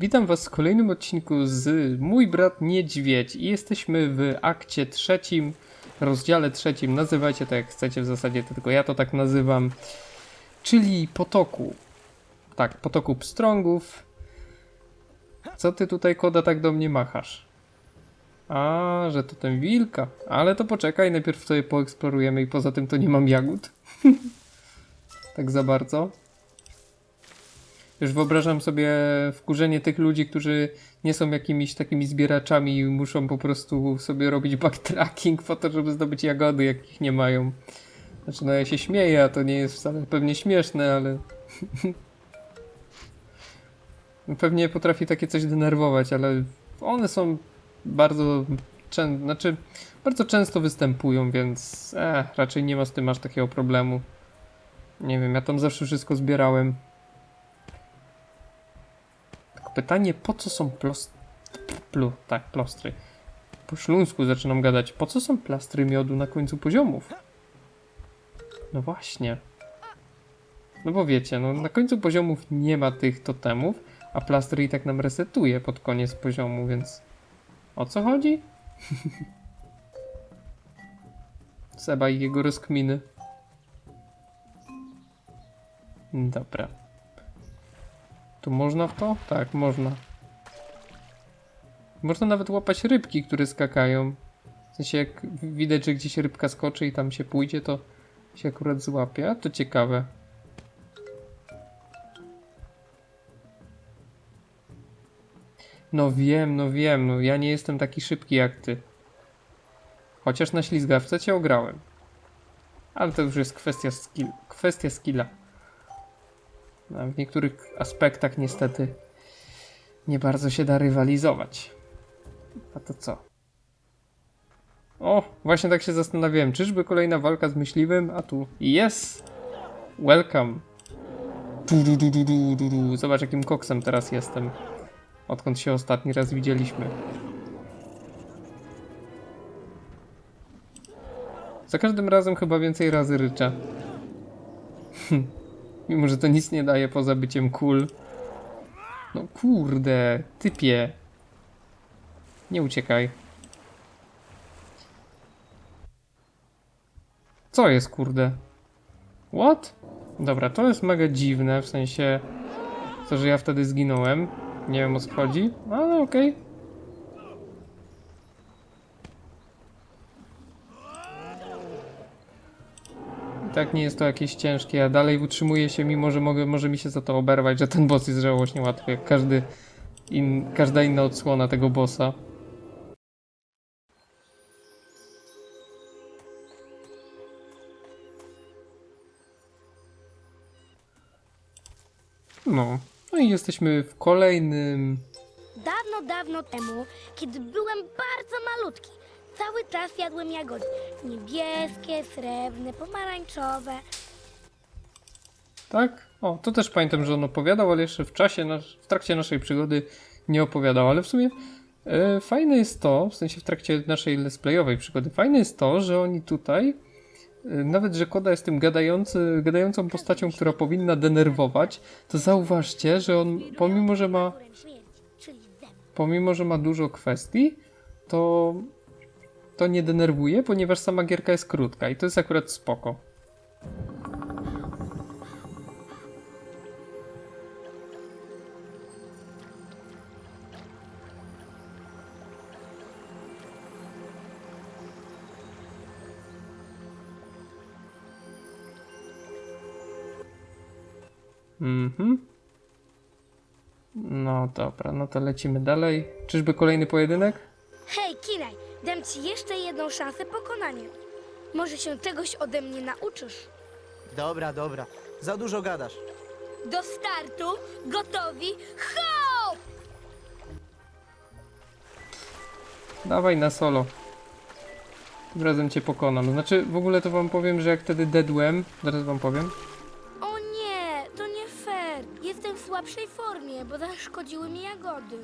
Witam Was w kolejnym odcinku z Mój Brat Niedźwiedź i jesteśmy w akcie trzecim, rozdziale trzecim, nazywajcie to jak chcecie w zasadzie, tylko ja to tak nazywam, czyli potoku. Tak, potoku pstrągów. Co ty tutaj, koda, tak do mnie machasz? A, że to ten wilka. Ale to poczekaj, najpierw sobie poeksplorujemy i poza tym to nie mam jagód. tak za bardzo. Już wyobrażam sobie wkurzenie tych ludzi, którzy nie są jakimiś takimi zbieraczami i muszą po prostu sobie robić backtracking po to, żeby zdobyć jagody, jakich nie mają. Znaczy, no ja się śmieję, a to nie jest wcale pewnie śmieszne, ale... pewnie potrafi takie coś denerwować, ale one są bardzo... Czę... Znaczy, bardzo często występują, więc eh, raczej nie ma z tym aż takiego problemu. Nie wiem, ja tam zawsze wszystko zbierałem. Pytanie, po co są plos... Plu, tak, plastry. Po śląsku zaczynam gadać. Po co są plastry miodu na końcu poziomów? No właśnie. No bo wiecie, no na końcu poziomów nie ma tych totemów, a plastry i tak nam resetuje pod koniec poziomu, więc... O co chodzi? Seba i jego rozkminy. Dobra. Tu można w to? Tak, można. Można nawet łapać rybki, które skakają. W sensie jak widać, że gdzieś rybka skoczy i tam się pójdzie, to się akurat złapie. To ciekawe. No wiem, no wiem, no ja nie jestem taki szybki jak ty. Chociaż na ślizgawce cię ograłem. Ale to już jest kwestia, skill, kwestia skilla. W niektórych aspektach niestety nie bardzo się da rywalizować. A to co? O, właśnie tak się zastanawiałem, czyżby kolejna walka z myśliwym? A tu jest! Welcome! Du, du, du, du, du, du. Zobacz jakim koksem teraz jestem. Odkąd się ostatni raz widzieliśmy. Za każdym razem chyba więcej razy ryczę. Mimo, że to nic nie daje poza byciem cool. No kurde, typie. Nie uciekaj. Co jest kurde? What? Dobra, to jest mega dziwne, w sensie to, że ja wtedy zginąłem. Nie wiem o co chodzi, ale okej. I tak nie jest to jakieś ciężkie, a dalej utrzymuję się, mimo że mogę, może mi się za to oberwać, że ten boss jest żałośnie łatwy, jak każdy in, każda inna odsłona tego bossa. No, no i jesteśmy w kolejnym Dawno, dawno temu, kiedy byłem bardzo malutki, cały czas jadłem jagody. Niebieskie, srebrne, pomarańczowe. Tak? O, to też pamiętam, że on opowiadał, ale jeszcze w czasie, nasz, w trakcie naszej przygody nie opowiadał, ale w sumie e, fajne jest to, w sensie w trakcie naszej let's playowej przygody, fajne jest to, że oni tutaj, e, nawet że Koda jest tym gadający, gadającą postacią, która powinna denerwować, to zauważcie, że on pomimo, że ma pomimo, że ma dużo kwestii, to to nie denerwuje, ponieważ sama gierka jest krótka i to jest akurat spoko. Mhm. No dobra, no to lecimy dalej. Czyżby kolejny pojedynek? Hej, Kinaj, dam ci jeszcze jedną szansę pokonania. Może się czegoś ode mnie nauczysz. Dobra, dobra. Za dużo gadasz. Do startu, gotowi, hop! Dawaj na solo. Tym razem cię pokonam. Znaczy, w ogóle to wam powiem, że jak wtedy deadłem, zaraz wam powiem, O nie, to nie fair. Jestem w słabszej formie, bo zaszkodziły mi jagody.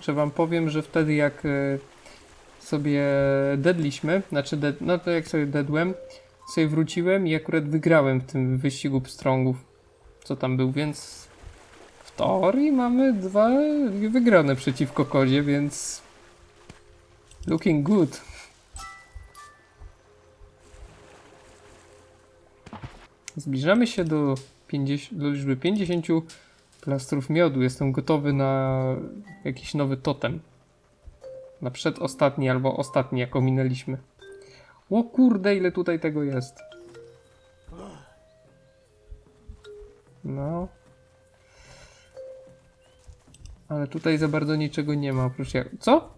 Że wam powiem, że wtedy jak e, sobie deadliśmy, znaczy dead, no to jak sobie deadłem, sobie wróciłem i akurat wygrałem w tym wyścigu pstrągów, co tam był, więc w teorii mamy dwa wygrane przeciwko kodzie, więc looking good. Zbliżamy się do, 50, do liczby 50 plastrów miodu. Jestem gotowy na jakiś nowy totem. Na przedostatni albo ostatni, jak ominęliśmy. O kurde, ile tutaj tego jest. No. Ale tutaj za bardzo niczego nie ma oprócz jak... Co?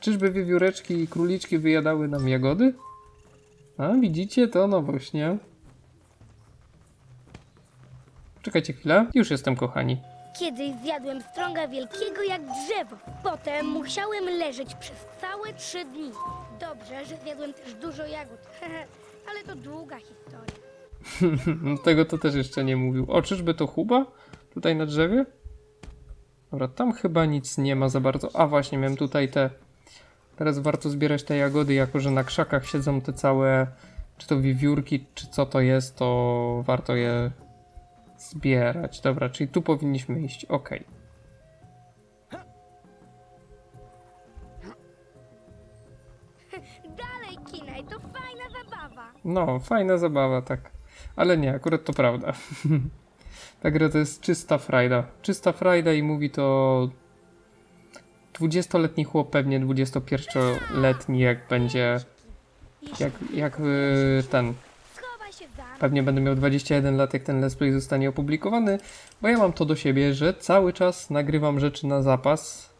Czyżby wiewióreczki i króliczki wyjadały nam jagody? A, widzicie? To nowość, nie? Czekajcie chwilę. Już jestem, kochani. Kiedyś zjadłem strąga wielkiego jak drzewo. Potem musiałem leżeć przez całe trzy dni. Dobrze, że zjadłem też dużo jagód. Ale to długa historia. Tego to też jeszcze nie mówił. O, czyżby to chuba? Tutaj na drzewie? Dobra, tam chyba nic nie ma za bardzo. A właśnie, miałem tutaj te... Teraz warto zbierać te jagody, jako że na krzakach siedzą te całe... Czy to wiewiórki, czy co to jest, to warto je zbierać. Dobra, czyli tu powinniśmy iść. Okej. Dalej, Kinaj, to fajna zabawa. No, fajna zabawa, tak. Ale nie, akurat to prawda. Ta gra to jest czysta frajda. Czysta frajda i mówi to 20-letni chłop, pewnie 21-letni, jak będzie, jak, jak y, ten, schowaj się za mną. Pewnie będę miał 21 lat, jak ten let's play zostanie opublikowany, bo ja mam to do siebie, że cały czas nagrywam rzeczy na zapas.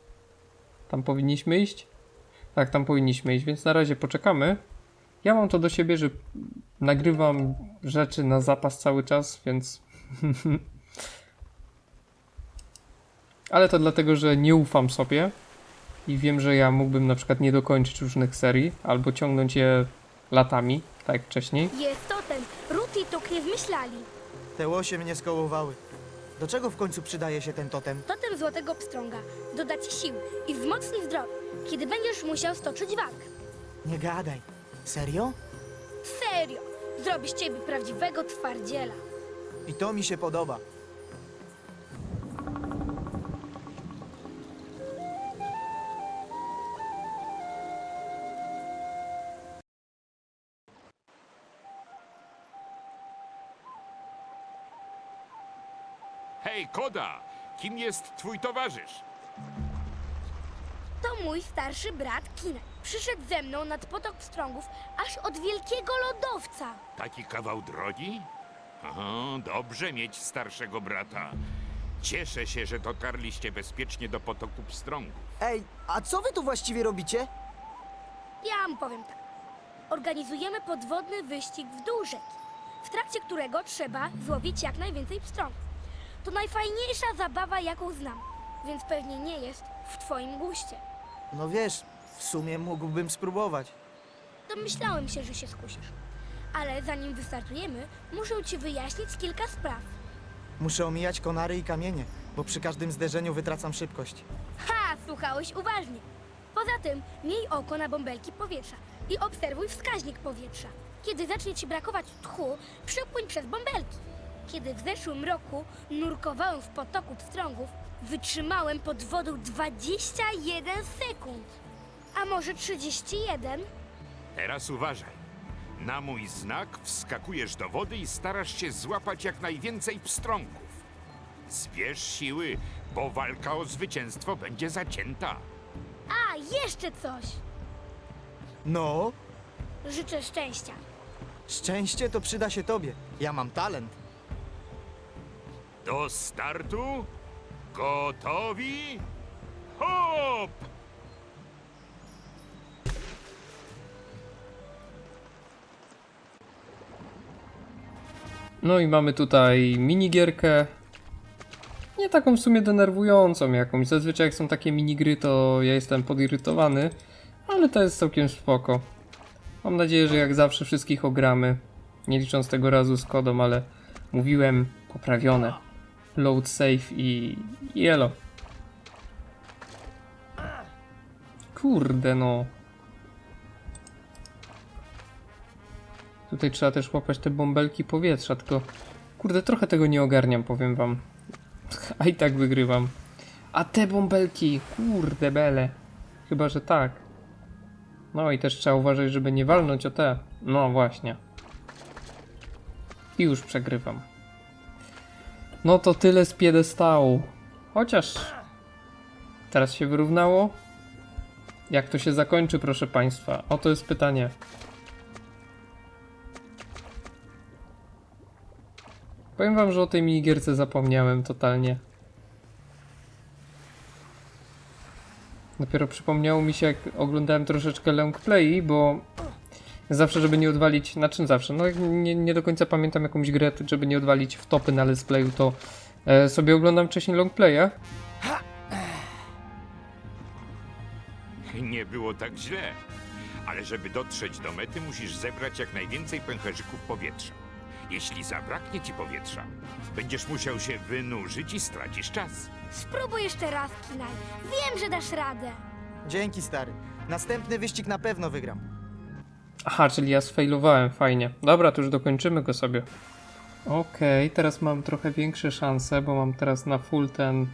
Tam powinniśmy iść? Tak, tam powinniśmy iść, więc na razie poczekamy. Ja mam to do siebie, że nagrywam rzeczy na zapas cały czas, więc. Ale to dlatego, że nie ufam sobie i wiem, że ja mógłbym na przykład nie dokończyć różnych serii albo ciągnąć je latami, tak jak wcześniej. Jest totem. Ruth i Tuk nie wymyślali. Te łosie mnie skołowały. Do czego w końcu przydaje się ten totem? Totem złotego pstrąga doda ci sił i wzmocni zdrowie, kiedy będziesz musiał stoczyć walkę. Nie gadaj. Serio? Serio, zrobi z ciebie prawdziwego twardziela. I to mi się podoba. Kim jest twój towarzysz? To mój starszy brat Kinaj. Przyszedł ze mną nad potok pstrągów aż od wielkiego lodowca. Taki kawał drogi? Aha, dobrze mieć starszego brata. Cieszę się, że dotarliście bezpiecznie do potoku pstrągów. Ej, a co wy tu właściwie robicie? Ja wam powiem tak. Organizujemy podwodny wyścig w dół rzeki, w trakcie którego trzeba złowić jak najwięcej pstrągów. To najfajniejsza zabawa, jaką znam, więc pewnie nie jest w twoim guście. No wiesz, w sumie mógłbym spróbować. Domyślałem się, że się skusisz. Ale zanim wystartujemy, muszę ci wyjaśnić kilka spraw. Muszę omijać konary i kamienie, bo przy każdym zderzeniu wytracam szybkość. Ha, słuchałeś uważnie. Poza tym, miej oko na bąbelki powietrza i obserwuj wskaźnik powietrza. Kiedy zacznie ci brakować tchu, przepłyń przez bąbelki. Kiedy w zeszłym roku nurkowałem w potoku pstrągów, wytrzymałem pod wodą 21 sekund. A może 31? Teraz uważaj. Na mój znak wskakujesz do wody i starasz się złapać jak najwięcej pstrągów. Zbierz siły, bo walka o zwycięstwo będzie zacięta. A, jeszcze coś! No, Życzę szczęścia. szczęście to przyda się tobie. Ja mam talent. Do startu? Gotowi? Hop! No i mamy tutaj minigierkę. Nie taką w sumie denerwującą jakąś. Zazwyczaj jak są takie minigry, to ja jestem podirytowany, ale to jest całkiem spoko. Mam nadzieję, że jak zawsze wszystkich ogramy. Nie licząc tego razu z kodą, ale mówiłem poprawione. Load save i elo. Kurde no. Tutaj trzeba też łapać te bąbelki powietrza, tylko kurde trochę tego nie ogarniam, powiem wam. A i tak wygrywam. A te bąbelki, kurde bele. Chyba, że tak. No i też trzeba uważać, żeby nie walnąć o te. No właśnie. I już przegrywam. No to tyle z piedestału. Chociaż teraz się wyrównało. Jak to się zakończy, proszę Państwa? Oto jest pytanie. Powiem Wam, że o tej minigierce zapomniałem totalnie. Dopiero przypomniało mi się, jak oglądałem troszeczkę long play, bo zawsze, żeby nie odwalić, na czym zawsze, no jak nie, nie do końca pamiętam jakąś grę, żeby nie odwalić w topy na let's playu, to e, sobie oglądam wcześniej long playa. Nie było tak źle. Ale żeby dotrzeć do mety, musisz zebrać jak najwięcej pęcherzyków powietrza. Jeśli zabraknie ci powietrza, będziesz musiał się wynurzyć i stracisz czas. Spróbuj jeszcze raz, Kinaj. Wiem, że dasz radę. Dzięki, stary. Następny wyścig na pewno wygram. Aha, czyli ja sfailowałem, fajnie. Dobra, to już dokończymy go sobie. Okej, teraz mam trochę większe szanse, bo mam teraz na full ten,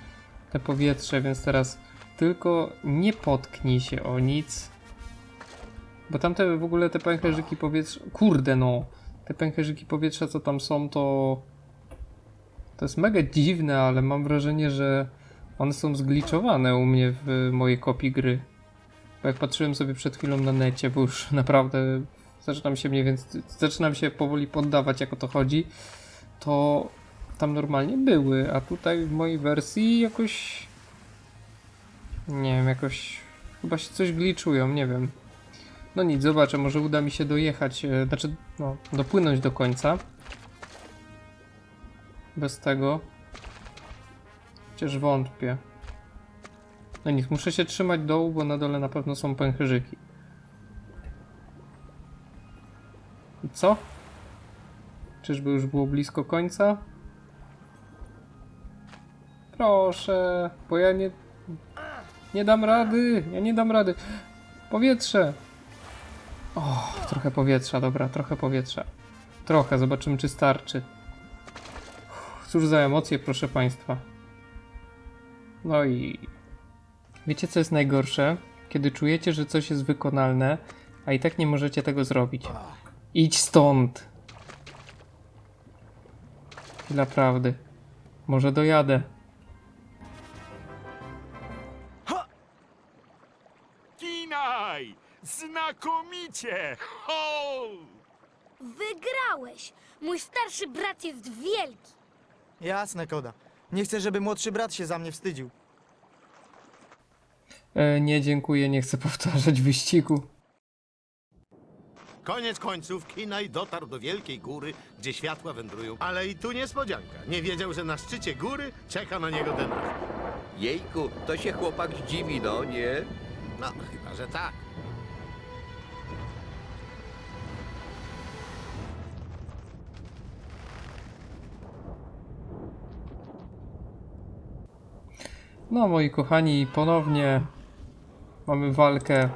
te powietrze, więc teraz tylko nie potknij się o nic. Bo tamte w ogóle te pęcherzyki powietrza... Kurde no! Te pęcherzyki powietrza, co tam są, to... To jest mega dziwne, ale mam wrażenie, że one są zgliczowane u mnie w mojej kopii gry. Bo jak patrzyłem sobie przed chwilą na necie, bo już naprawdę zaczynam się mniej więcej, zaczynam się powoli poddawać jak o to chodzi, to tam normalnie były, a tutaj w mojej wersji jakoś nie wiem, jakoś chyba się coś gliczują, nie wiem. No nic, zobaczę, może uda mi się dojechać, e, znaczy no, dopłynąć do końca. Bez tego. Chociaż wątpię. No nic, muszę się trzymać dołu, bo na dole na pewno są pęcherzyki. I co? Czyżby już było blisko końca? Proszę, bo ja nie... Nie dam rady, ja nie dam rady. Powietrze! O, trochę powietrza, dobra, trochę powietrza. Trochę, zobaczymy czy starczy. Cóż za emocje, proszę Państwa. No i Wiecie, co jest najgorsze? Kiedy czujecie, że coś jest wykonalne, a i tak nie możecie tego zrobić. Idź stąd! Dla prawdy. Może dojadę. Kinaj! Znakomicie! Ho! Wygrałeś! Mój starszy brat jest wielki. Jasne, Koda. Nie chcę, żeby młodszy brat się za mnie wstydził. E, nie, dziękuję, nie chcę powtarzać wyścigu. Koniec końców Kinaj dotarł do wielkiej góry, gdzie światła wędrują. Ale i tu niespodzianka. Nie wiedział, że na szczycie góry czeka na niego Denach. Jejku, to się chłopak zdziwi, no nie? No, chyba, że tak. No, moi kochani, ponownie mamy walkę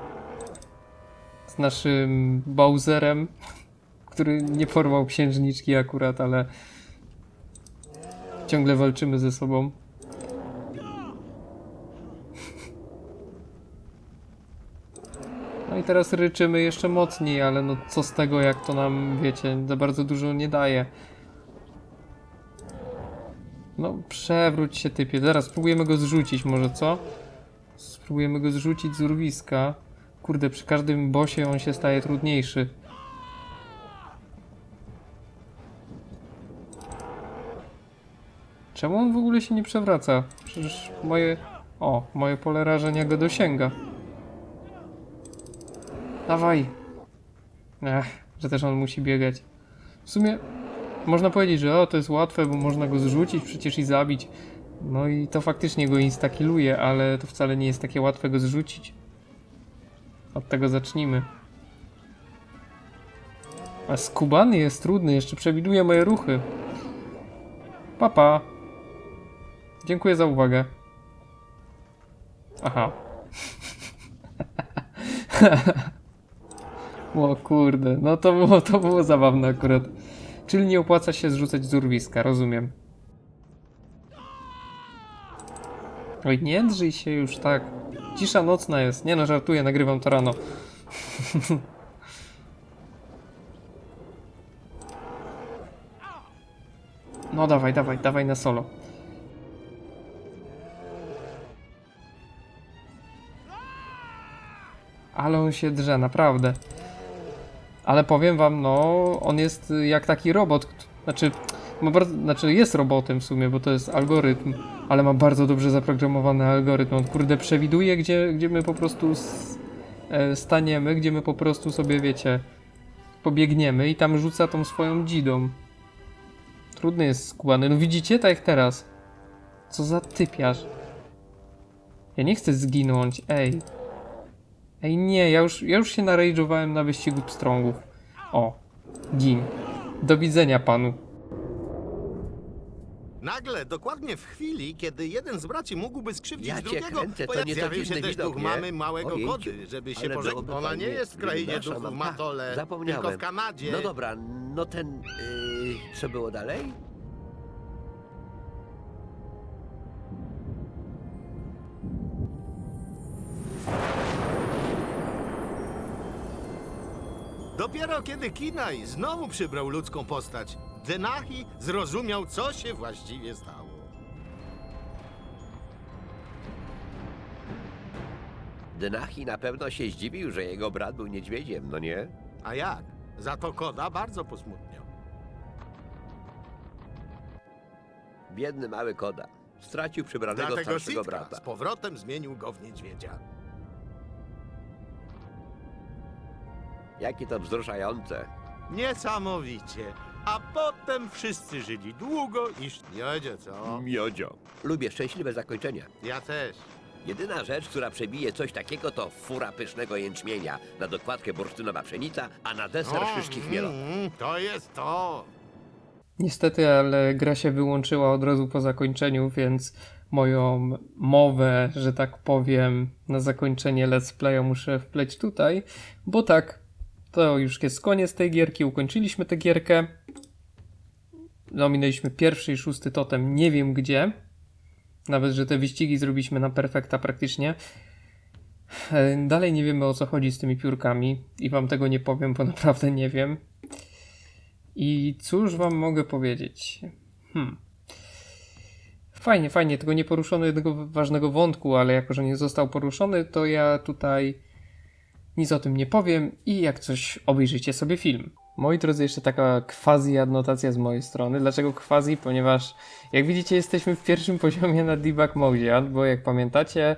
z naszym Bowserem, który nie porwał księżniczki akurat, ale ciągle walczymy ze sobą. No i teraz ryczymy jeszcze mocniej, ale no co z tego, jak to nam, wiecie, za bardzo dużo nie daje. No, przewróć się typie. Zaraz spróbujemy go zrzucić może, co? Spróbujemy go zrzucić z urwiska. Kurde, przy każdym bosie on się staje trudniejszy. Czemu on w ogóle się nie przewraca? Przecież moje... O, moje pole rażenia go dosięga. Dawaj! Ech, że też on musi biegać. W sumie można powiedzieć, że o, to jest łatwe, bo można go zrzucić przecież i zabić. No i to faktycznie go instakiluje, ale to wcale nie jest takie łatwe go zrzucić. Od tego zacznijmy. A skubany jest trudny, jeszcze przewiduje moje ruchy. Papa. Dziękuję za uwagę. Aha. o kurde, no to było, to było zabawne akurat. Czyli nie opłaca się zrzucać z urwiska, rozumiem. Oj, nie drzyj się już tak. Cisza nocna jest. Nie no, żartuję, nagrywam to rano. No dawaj, dawaj, dawaj na solo. Ale on się drze, naprawdę. Ale powiem wam, no, on jest jak taki robot. Znaczy, ma bardzo, znaczy jest robotem w sumie, bo to jest algorytm, ale ma bardzo dobrze zaprogramowany algorytm. On kurde przewiduje, gdzie, gdzie my po prostu s, e, staniemy, gdzie my po prostu sobie, wiecie, pobiegniemy i tam rzuca tą swoją dzidą. Trudny jest skubany. No widzicie, tak jak teraz. Co za typiarz. Ja nie chcę zginąć, ej. Ej, nie, ja już, ja już się narejdżowałem na wyścigu pstrągów. O, gin. Do widzenia panu. Nagle, dokładnie w chwili, kiedy jeden z braci mógłby skrzywdzić Ja cię drugiego, kręcę, to pojaw- nie to zjawił się dziwny też widok, duch nie? mamy małego Ojejciu. kody, żeby się Ale pożegnać. byłoby Ona nie fajnie. jest w krainie Przepraszam, duchów no tak, Matole, Zapomniałem. tylko w Kanadzie. No dobra, no ten... Yy, co było dalej? Dopiero kiedy Kinaj znowu przybrał ludzką postać, Denahi zrozumiał, co się właściwie stało. Denahi na pewno się zdziwił, że jego brat był niedźwiedziem, no nie? A jak? Za to Koda bardzo posmutniał. Biedny mały Koda. Stracił przybranego Dlatego starszego Sitka brata. z powrotem zmienił go w niedźwiedzia. Jakie to wzruszające. Niesamowicie. A potem wszyscy żyli długo i szczęście, co? Miodzio. Lubię szczęśliwe zakończenia. Ja też. Jedyna rzecz, która przebije coś takiego, to fura pysznego jęczmienia. Na dokładkę bursztynowa pszenica, a na deser szyszki chmielowe. mm, to jest to. Niestety, ale gra się wyłączyła od razu po zakończeniu, więc moją mowę, że tak powiem, na zakończenie let's playa muszę wpleć tutaj, bo tak, to już jest koniec tej gierki, ukończyliśmy tę gierkę. Ominęliśmy pierwszy i szósty totem, nie wiem gdzie. Nawet, że te wyścigi zrobiliśmy na perfekta praktycznie. E, Dalej nie wiemy o co chodzi z tymi piórkami i wam tego nie powiem, bo naprawdę nie wiem. I cóż wam mogę powiedzieć? Hmm. Fajnie, fajnie, tylko nie poruszono jednego ważnego wątku, ale jako, że nie został poruszony, to ja tutaj nic o tym nie powiem i jak coś obejrzyjcie sobie film. Moi drodzy, jeszcze taka quasi adnotacja z mojej strony. Dlaczego quasi? Ponieważ jak widzicie jesteśmy w pierwszym poziomie na debug mode, albo jak pamiętacie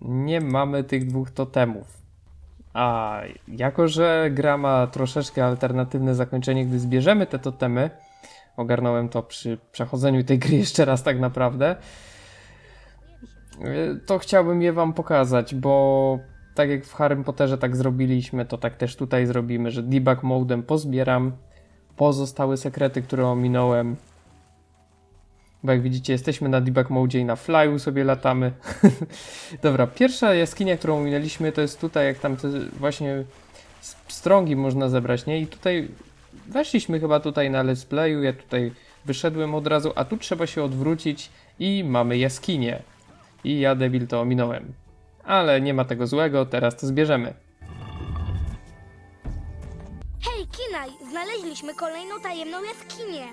nie mamy tych dwóch totemów. A jako, że gra ma troszeczkę alternatywne zakończenie, gdy zbierzemy te totemy, ogarnąłem to przy przechodzeniu tej gry jeszcze raz tak naprawdę, y, to chciałbym je wam pokazać, bo tak jak w Harry Potterze tak zrobiliśmy, to tak też tutaj zrobimy, że debug modem pozbieram pozostałe sekrety, które ominąłem. Bo jak widzicie, jesteśmy na debug mode i na flyu sobie latamy. Dobra, pierwsza jaskinia, którą minęliśmy, to jest tutaj, jak tam właśnie strągi można zebrać, nie? I tutaj weszliśmy chyba tutaj na let's playu, ja tutaj wyszedłem od razu, a tu trzeba się odwrócić i mamy jaskinię. I ja debil to ominąłem. Ale nie ma tego złego, teraz to zbierzemy. Hej, Kinaj, znaleźliśmy kolejną tajemną jaskinię.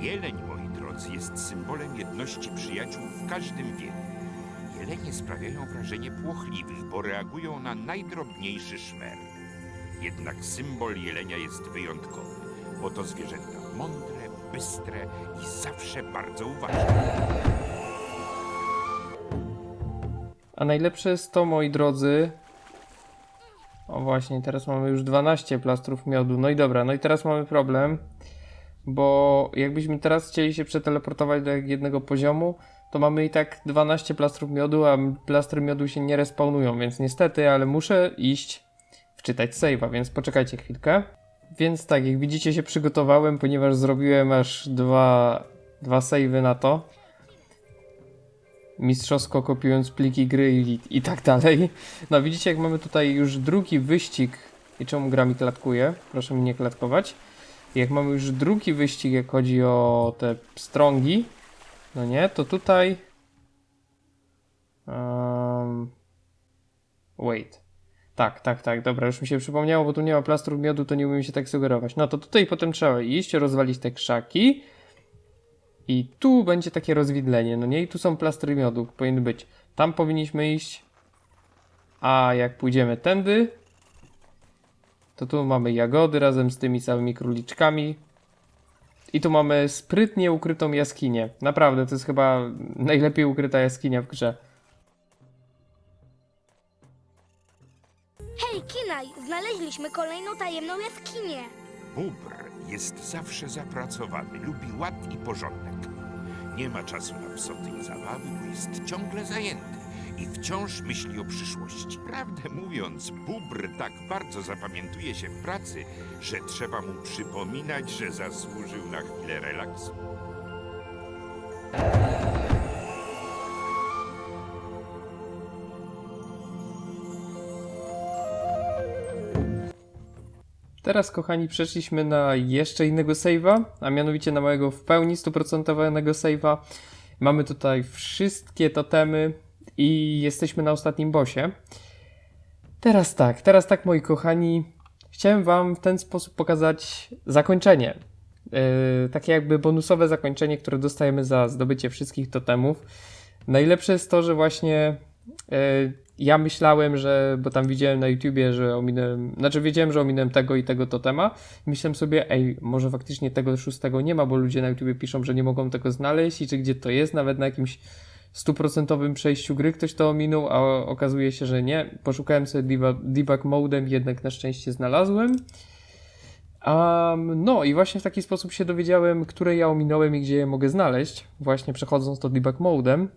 Jeleń, moi drodzy, jest symbolem jedności przyjaciół w każdym wieku. Jelenie sprawiają wrażenie płochliwych, bo reagują na najdrobniejszy szmer. Jednak symbol jelenia jest wyjątkowy, bo to zwierzęta mądre, bystre i zawsze bardzo uważne. A najlepsze jest to, moi drodzy. O właśnie, teraz mamy już 12 plastrów miodu. No i dobra, no i teraz mamy problem, bo jakbyśmy teraz chcieli się przeteleportować do jednego poziomu, to mamy i tak 12 plastrów miodu, a plastry miodu się nie respawnują, więc niestety, ale muszę iść wczytać save'a, więc poczekajcie chwilkę. Więc tak, jak widzicie się przygotowałem, ponieważ zrobiłem aż dwa, dwa save'y na to mistrzowsko kopiując pliki gry i, i tak dalej. No widzicie jak mamy tutaj już drugi wyścig i czemu gra mi klatkuje, proszę mi nie klatkować. Jak mamy już drugi wyścig, jak chodzi o te pstrągi, no nie, to tutaj... Um, wait. Tak, tak, tak, dobra, już mi się przypomniało, bo tu nie ma plastru miodu, to nie umiem się tak sugerować. No to tutaj potem trzeba iść, rozwalić te krzaki i tu będzie takie rozwidlenie, no nie? I tu są plastry miodu, powinny być. Tam powinniśmy iść, a jak pójdziemy tędy, to tu mamy jagody razem z tymi całymi króliczkami. I tu mamy sprytnie ukrytą jaskinię. Naprawdę, to jest chyba najlepiej ukryta jaskinia w grze. Hej, Kinaj, znaleźliśmy kolejną tajemną jaskinię. Bubr jest zawsze zapracowany, lubi ład i porządek. Nie ma czasu na psoty i zabawy, bo jest ciągle zajęty i wciąż myśli o przyszłości. Prawdę mówiąc, Bubr tak bardzo zapamiętuje się w pracy, że trzeba mu przypominać, że zasłużył na chwilę relaksu. Teraz, kochani, przeszliśmy na jeszcze innego save'a, a mianowicie na mojego w pełni stuprocentowego save'a. Mamy tutaj wszystkie totemy i jesteśmy na ostatnim bossie. Teraz tak, teraz tak, moi kochani, chciałem wam w ten sposób pokazać zakończenie. Yy, takie jakby bonusowe zakończenie, które dostajemy za zdobycie wszystkich totemów. Najlepsze jest to, że właśnie ja myślałem, że, bo tam widziałem na YouTubie, że ominąłem, znaczy wiedziałem, że ominąłem tego i tego totema. Myślałem sobie, ej, może faktycznie tego szóstego nie ma, bo ludzie na YouTubie piszą, że nie mogą tego znaleźć i czy gdzie to jest, nawet na jakimś stuprocentowym przejściu gry ktoś to ominął, a okazuje się, że nie. Poszukałem sobie debug, debug modem, jednak na szczęście znalazłem. Um, no i właśnie w taki sposób się dowiedziałem, które ja ominąłem i gdzie je mogę znaleźć, właśnie przechodząc to debug modem.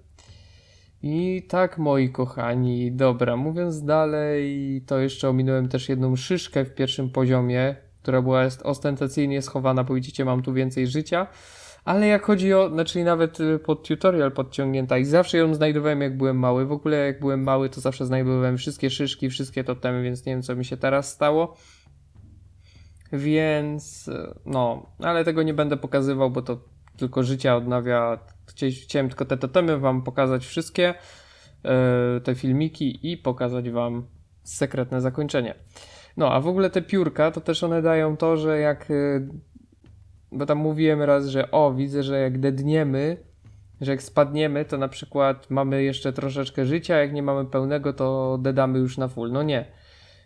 I tak, moi kochani, dobra, mówiąc dalej, to jeszcze ominąłem też jedną szyszkę w pierwszym poziomie, która była ostentacyjnie schowana, bo widzicie, mam tu więcej życia. Ale jak chodzi o, znaczy nawet y, pod tutorial podciągnięta i zawsze ją znajdowałem jak byłem mały. W ogóle jak byłem mały, to zawsze znajdowałem wszystkie szyszki, wszystkie totemy, więc nie wiem co mi się teraz stało. Więc y, no, ale tego nie będę pokazywał, bo to tylko życia odnawia. Chcia- Chciałem tylko te totemy wam pokazać wszystkie, y, te filmiki i pokazać wam sekretne zakończenie. No, a w ogóle te piórka, to też one dają to, że jak y, bo tam mówiłem raz, że o, widzę, że jak dedniemy, że jak spadniemy, to na przykład mamy jeszcze troszeczkę życia, jak nie mamy pełnego, to dedamy już na full. No nie.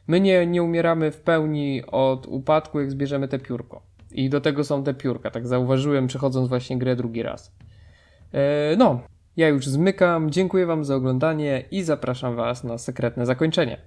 My nie, nie umieramy w pełni od upadku, jak zbierzemy te piórko. I do tego są te piórka, tak zauważyłem, przechodząc właśnie grę drugi raz. E, no, ja już zmykam, dziękuję Wam za oglądanie i zapraszam Was na sekretne zakończenie.